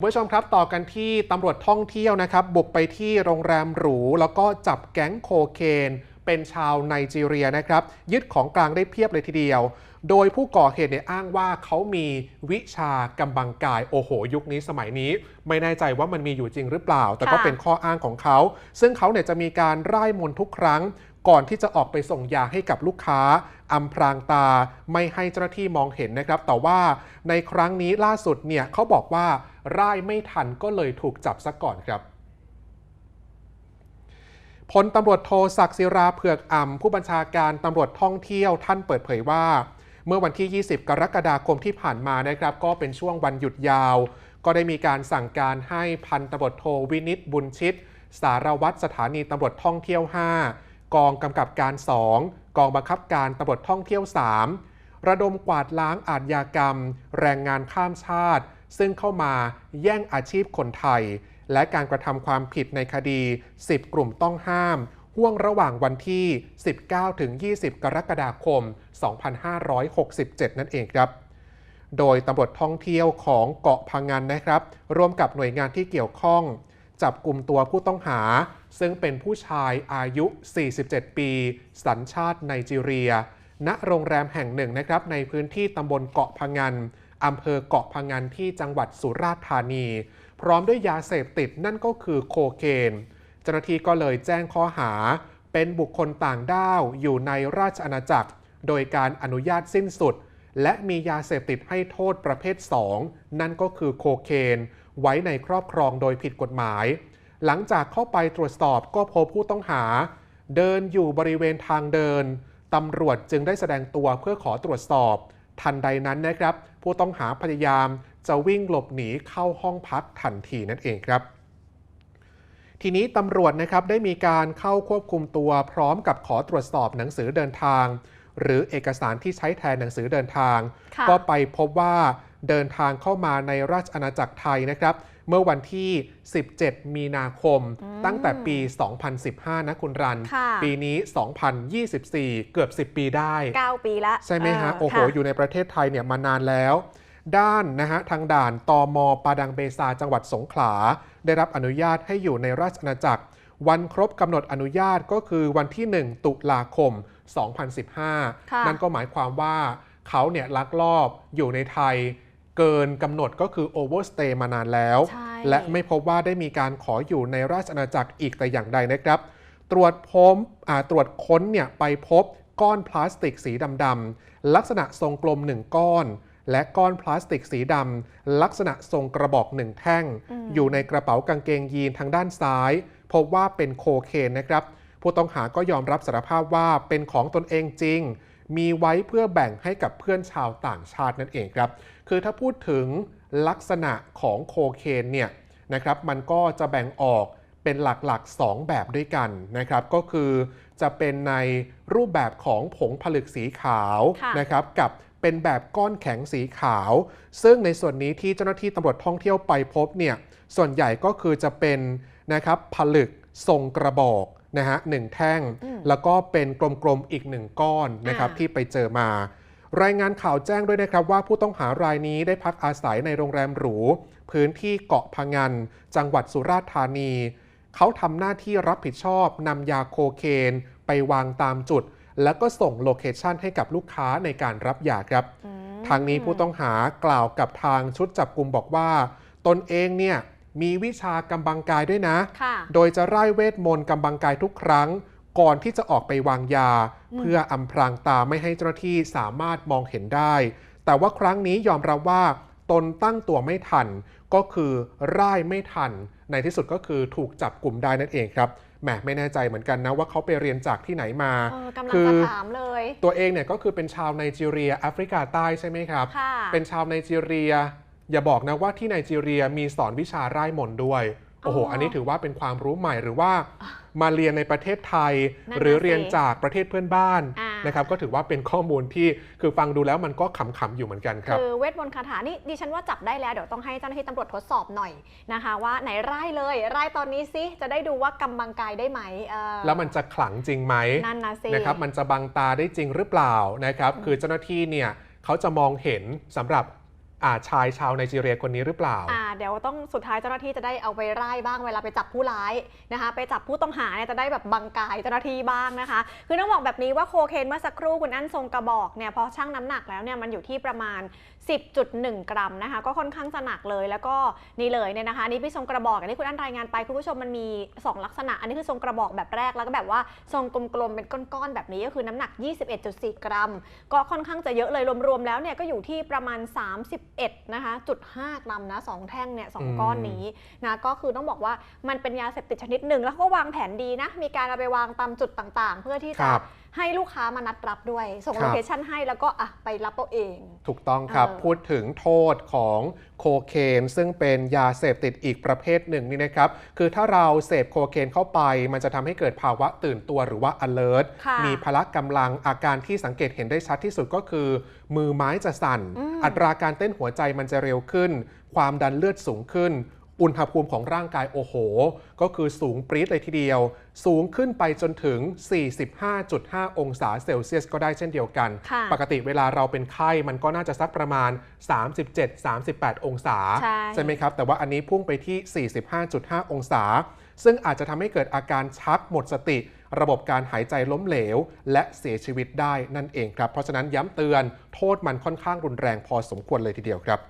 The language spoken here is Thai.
คุณผู้ชมครับต่อกันที่ตำรวจท่องเที่ยวนะครับ บุกไปที่โรงแรมหรู แล้วก็จับแก๊งโคเคน เป็นชาวไนจีเรียนะครับ ยึดของกลางได้เพียบเลยทีเดียว โดยผู้ก่อเหตุเนี่ยอ้างว่าเขามีวิชากำบังกาย โอ้โห ยุคนี้สมัยนี้ ไม่แน่ใจว่ามันมีอยู่จริงหรือเปล่า แต่ก็ค่ะเป็นข้ออ้างของเขา ซึ่งเขาเนี่ยจะมีการร่ายมนต์ทุกครั้งก่อนที่จะออกไปส่งยาให้กับลูกค้าอำพรางตา ไม่ให้เจ้าหน้าที่มองเห็นนะครับ แต่ว่าในครั้งนี้ล่าสุดเนี่ยเขาบอกว่า ร่ายไม่ทันก็เลยถูกจับซะก่อนครับพลตำรวจโทศักดิ์ศิราเผือกอ่ำผู้บัญชาการตำรวจท่องเที่ยวท่านเปิดเผยว่า เมื่อวันที่ 20 กรกฎาคมที่ผ่านมานะครับ ก็เป็นช่วงวันหยุดยาว ก็ได้มีการสั่งการให้พันตำรวจโทวินิตบุญชิต สารวัตรสถานีตำรวจท่องเที่ยว 5 กองกำกับการ 2 กองบังคับการตำรวจท่องเที่ยว 3 ระดมกวาดล้างอาทยากรรม แรงงานข้ามชาติ ซึ่งเข้ามาแย่งอาชีพคนไทย และการกระทำความผิดในคดี 10 กลุ่มต้องห้ามห่วงระหว่างวันที่ 19 ถึง 20 กรกฎาคม 2567 นั่นเองครับ โดยตำรวจท่องเที่ยวของเกาะพังงานนะครับ ร่วมกับหน่วยงานที่เกี่ยวข้อง จับกลุ่มตัวผู้ต้องหา ซึ่งเป็นผู้ชายอายุ 47 ปี สัญชาติไนจีเรีย ณ โรงแรมแห่งหนึ่งนะครับ ในพื้นที่ตำบลเกาะพังงาน อำเภอเกาะพังงานที่จังหวัดสุราษฎร์ธานี พร้อมด้วยยาเสพติดนั่นก็คือโคเคนเจ้าหน้าที่ก็เลยแจ้งข้อหา เป็นบุคคลต่างด้าวอยู่ในราชอาณาจักร โดยการอนุญาตสิ้นสุด และมียาเสพติดให้โทษประเภท 2 นั่นก็คือโคเคนไว้ในครอบครองโดยผิดกฎหมาย หลังจากเข้าไปตรวจสอบก็พบผู้ต้องหา เดินอยู่บริเวณทางเดินตำรวจจึงได้แสดงตัวเพื่อขอตรวจสอบ ทันใดนั้นนะครับ ผู้ต้องหาพยายามจะวิ่งหลบหนีเข้าห้องพักทันทีนั่นเองครับ ทีนี้ตำรวจนะครับได้มีการเข้าควบคุมตัวพร้อมกับขอตรวจสอบหนังสือเดินทาง หรือเอกสารที่ใช้แทนหนังสือเดินทางค่ะก็ไปพบว่าเดินทางเข้ามาในราชอาณาจักรไทยนะครับ เมื่อวันที่ 17 มีนาคม ตั้งแต่ปี 2015 นะคุณรันค่ะปีนี้ 2024 เกือบ 10 ปีได้ 9 ปีละใช่ไหมฮะเโอ้โหค่ะอยู่ในประเทศไทยเนี่ยมานานแล้ว ด้านนะฮะทางด่านตอมปาดังเบซาจังหวัดสงขลา ได้รับอนุญาตให้อยู่ในราชอาณาจักร วันครบกำหนดอนุญาตก็คือวันที่ 1 ตุลาคม 2015ค่ะนั่นก็หมายความว่าเขาเนี่ยลักลอบอยู่ในไทย เกินกำหนดก็คือโอเวอร์สเตย์มานานแล้วใช่และไม่พบว่าได้มีการขออยู่ในราชอาณาจักรอีกแต่อย่างใดนะครับ ตรวจพบอ่าตรวจค้นเนี่ยไปพบก้อนพลาสติกสีดำๆลักษณะทรงกลม 1 ก้อน และก้อนพลาสติกสีดำลักษณะทรงกระบอกหนึ่งแท่งอืมอยู่ในกระเป๋ากางเกงยีนทางด้านซ้าย พบว่าเป็นโคเคนนะครับ ผู้ต้องหาก็ยอมรับสารภาพว่าเป็นของตนเองจริง มีไว้เพื่อแบ่งให้กับเพื่อนชาวต่างชาตินั่นเองครับ คือถ้าพูดถึงลักษณะของโคเคนเนี่ยนะครับ มันก็จะแบ่งออกเป็นหลักๆ 2 แบบด้วยกันนะครับ ก็คือจะเป็นในรูปแบบของผงผลึกสีขาวค่ะนะครับ กับเป็นแบบก้อนแข็งสีขาว ซึ่งในส่วนนี้ที่เจ้าหน้าที่ตำรวจท่องเที่ยวไปพบเนี่ย ส่วนใหญ่ก็คือจะเป็นนะครับผลึกทรงกระบอก นะฮะหนึ่งแท่งอืมแล้วก็เป็นกลมๆอีกหนึ่งก้อนนะครับอ่าที่ไปเจอมา รายงานข่าวแจ้งด้วยนะครับว่าผู้ต้องหารายนี้ได้พักอาศัยในโรงแรมหรู พื้นที่เกาะพังงนจังหวัดสุราษฎร์ธานี เขาทำหน้าที่รับผิดชอบนำยาโคเคนไปวางตามจุด แล้วก็ส่งโลเคชันให้กับลูกค้าในการรับยาครับอืมทางนี้ผู้ต้องหากล่าวกับทางชุดจับกลุ่มบอกว่า ตนเองเนี่ย มีวิชากำบังกายด้วยนะค่ะโดยจะร่ายเวทมนต์กำบังกายทุกครั้ง ก่อนที่จะออกไปวางยาอืมเพื่ออำพรางตาไม่ให้เจ้าหน้าที่สามารถมองเห็นได้ แต่ว่าครั้งนี้ยอมรับว่าตนตั้งตัวไม่ทัน ก็คือร่ายไม่ทัน ในที่สุดก็คือถูกจับกลุ่มได้นั่นเองครับแหมไม่แน่ใจเหมือนกันนะว่าเขาไปเรียนจากที่ไหนมาเออกำลังคืจะอถามเลย ตัวเองเนี่ยก็คือเป็นชาวไนจีเรียแอฟริกาใต้ใช่ไหมครับค่ะเป็นชาวไนจีเรีย อย่าบอกนะว่าที่ไนจีเรียมีสอนวิชาร่ายมนต์ด้วย โอ้โหอ๋ออัอันนี้ถือว่าเป็นความรู้ใหม่หรือว่ามาเรียนในประเทศไทยนั่นน่ะหรือเรียนสิจากประเทศเพื่อนบ้านอ่านนะครับก็ถือว่าเป็นข้อมูลที่คือฟังดูแล้วมันก็ขำๆอยู่เหมือนกันครับคือเวทมนต์คาถานี่ดิฉันว่าจับได้แล้วเดี๋ยวต้องให้เจ้าหน้าที่ตำรวจทดสอบหน่อยนะคะ ว่าไหนไล่เลยไล่ตอนนี้สิจะได้ดูว่ากำบังกายได้ไหมเออแล้วมันจะขลังจริงไหมนั่นนะสินะครับมันจะบังตาได้จริงหรือเปล่านะครับคือเจ้าหน้าที่เนี่ยเขาจะมองเห็นสำหรับ อาชายชาวไนจีเรียคนนี้หรือเปล่า อ่า เดี๋ยวต้องสุดท้ายเจ้าหน้าที่จะได้เอาไปไล่บ้างเวลาไปจับผู้ร้ายนะคะ ไปจับผู้ต้องหาเนี่ยจะได้แบบบังกายเจ้าหน้าที่บ้างนะคะ คือต้องบอกแบบนี้ว่าโคเคนเมื่อสักครู่คุณอั้นทรงกระบอกเนี่ยพอชั่งน้ำหนักแล้วเนี่ยมันอยู่ที่ประมาณ 10.1 กรัมนะคะ ก็ค่อนข้างจะหนักเลยแล้วก็นี่เลยเนี่ยนะคะอันนี่พี่ทรงกระบอกอันนี้คุณอั้นรายงานไปคุณผู้ชมมันมี 2 ลักษณะ อันนี้คือทรงกระบอกแบบแรกแล้วก็แบบว่าทรงกลมๆเป็นก้อนๆแบบนี้ก็คือน้ำหนัก 21.4 กรัม ก็ค่อนข้างจะเยอะเลยรวมๆแล้วเนี่ยก็อยู่ที่ประมาณ 31นะคะจุด5กรัมนะสองแท่งเนี่ยสองอืมก้อนนี้นะก็คือต้องบอกว่ามันเป็นยาเสพติดชนิดหนึ่งแล้วเขาก็วางแผนดีนะมีการเอาไปวางตามจุดต่างๆ เพื่อที่คจะรับ ให้ลูกค้ามานัดรับด้วย ส่งครับ โลเคชั่นให้แล้วก็อะไปรับเอาเอง ถูกต้องครับ เออพูดถึงโทษของโคเคน ซึ่งเป็นยาเสพติดอีกประเภทหนึ่งนี่นะครับ คือถ้าเราเสพโคเคนเข้าไป มันจะทำให้เกิดภาวะตื่นตัวหรือว่า alert ค่ะมีพละกำลังอาการที่สังเกตเห็นได้ชัดที่สุดก็คือ มือไม้จะสั่น อืม อัตราการเต้นหัวใจมันจะเร็วขึ้น ความดันเลือดสูงขึ้น อุณหภูมิของร่างกายโอ้โห ก็คือสูงปรี๊ดเลยทีเดียว สูงขึ้นไปจนถึง 45.5 องศาเซลเซียสก็ได้เช่นเดียวกันค่ะปกติเวลาเราเป็นไข้มันก็น่าจะสักประมาณ 37-38 องศา ใช่ไหมครับ แต่ว่าอันนี้พุ่งไปที่ 45.5 องศา ซึ่งอาจจะทำให้เกิดอาการชักหมดสติ ระบบการหายใจล้มเหลว และเสียชีวิตได้นั่นเองครับ เพราะฉะนั้นย้ำเตือนโทษมันค่อนข้างรุนแรงพอสมควรเลยทีเดียวครับ